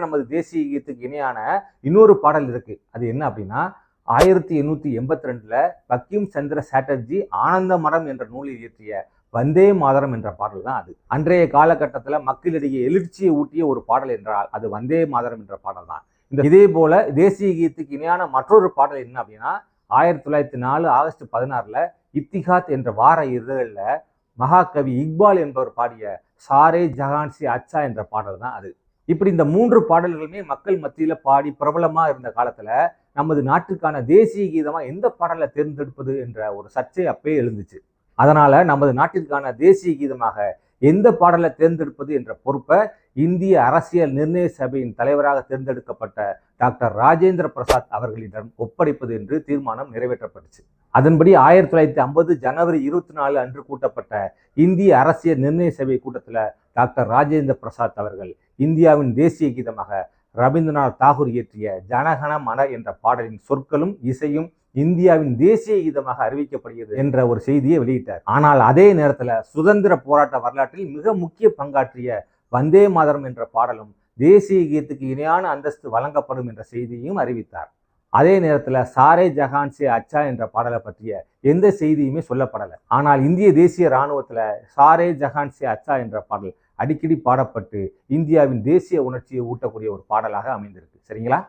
நமது தேசிய கீதத்துக்கு இணையான இன்னொரு பாடல் இருக்கு. அது என்ன அப்படின்னா ஆயிரத்தி எண்ணூத்தி எண்பத்தி ரெண்டுல பக்கிம் சந்திர சாட்டர்ஜி ஆனந்த மரம் என்ற நூலில் இயற்றிய வந்தே மாதரம் என்ற பாடல் தான் அது. அன்றைய காலகட்டத்தில் மக்களிடையே எழுச்சியை ஊட்டிய ஒரு பாடல் என்றால் அது வந்தே மாதரம் என்ற பாடல் தான். இந்த இதே போல தேசிய கீதத்துக்கு இணையான மற்றொரு பாடல் என்ன அப்படின்னா ஆயிரத்தி தொள்ளாயிரத்தி நாலு ஆகஸ்ட் பதினாறுல இத்திகாத் என்ற வார இதழில் மகாகவி இக்பால் என்பவர் பாடிய சாரே ஜஹான்சி அச்சா என்ற பாடல் தான் அது. இப்படி இந்த மூன்று பாடல்களுமே மக்கள் மத்தியில் பாடி பிரபலமாக இருந்த காலத்தில் நமது நாட்டுக்கான தேசிய கீதமாக எந்த பாடலை தேர்ந்தெடுப்பது என்ற ஒரு சர்ச்சை அப்பயே எழுந்துச்சு. அதனால் நமது நாட்டிற்கான தேசிய கீதமாக எந்த பாடலை தேர்ந்தெடுப்பது என்ற பொறுப்பை இந்திய அரசியல் நிர்ணய சபையின் தலைவராக தேர்ந்தெடுக்கப்பட்ட டாக்டர் ராஜேந்திர பிரசாத் அவர்களிடம் ஒப்படைப்பது என்று தீர்மானம் நிறைவேற்றப்பட்டுச்சு. அதன்படி ஆயிரத்தி தொள்ளாயிரத்தி ஐம்பது ஜனவரி இருபத்தி நாலு அன்று கூட்டப்பட்ட இந்திய அரசியல் நிர்ணய சபை கூட்டத்தில் டாக்டர் ராஜேந்திர பிரசாத் அவர்கள் இந்தியாவின் தேசிய கீதமாக ரவீந்திரநாத் தாகூர் இயற்றிய ஜனகன மன என்ற பாடலின் சொற்களும் இசையும் இந்தியாவின் தேசிய கீதமாக அறிவிக்கப்படுகிறது என்ற ஒரு செய்தியை வெளியிட்டார். ஆனால் அதே நேரத்தில் சுதந்திர போராட்ட வரலாற்றில் மிக முக்கிய பங்காற்றிய வந்தே மாதரம் என்ற பாடலும் தேசிய கீதத்துக்கு இணையான அந்தஸ்து வழங்கப்படும் என்ற செய்தியையும் அறிவித்தார். அதே நேரத்தில் சாரே ஜஹான்சே அச்சா என்ற பாடலை பற்றிய எந்த செய்தியுமே சொல்லப்படலை. ஆனால் இந்திய தேசிய இராணுவத்தில் சாரே ஜஹான்சே அச்சா என்ற பாடல் அடிக்கடி பாடப்பட்டு இந்தியாவின் தேசிய உணர்ச்சியை ஊட்டக்கூடிய ஒரு பாடலாக அமைந்திருக்கு. சரிங்களா?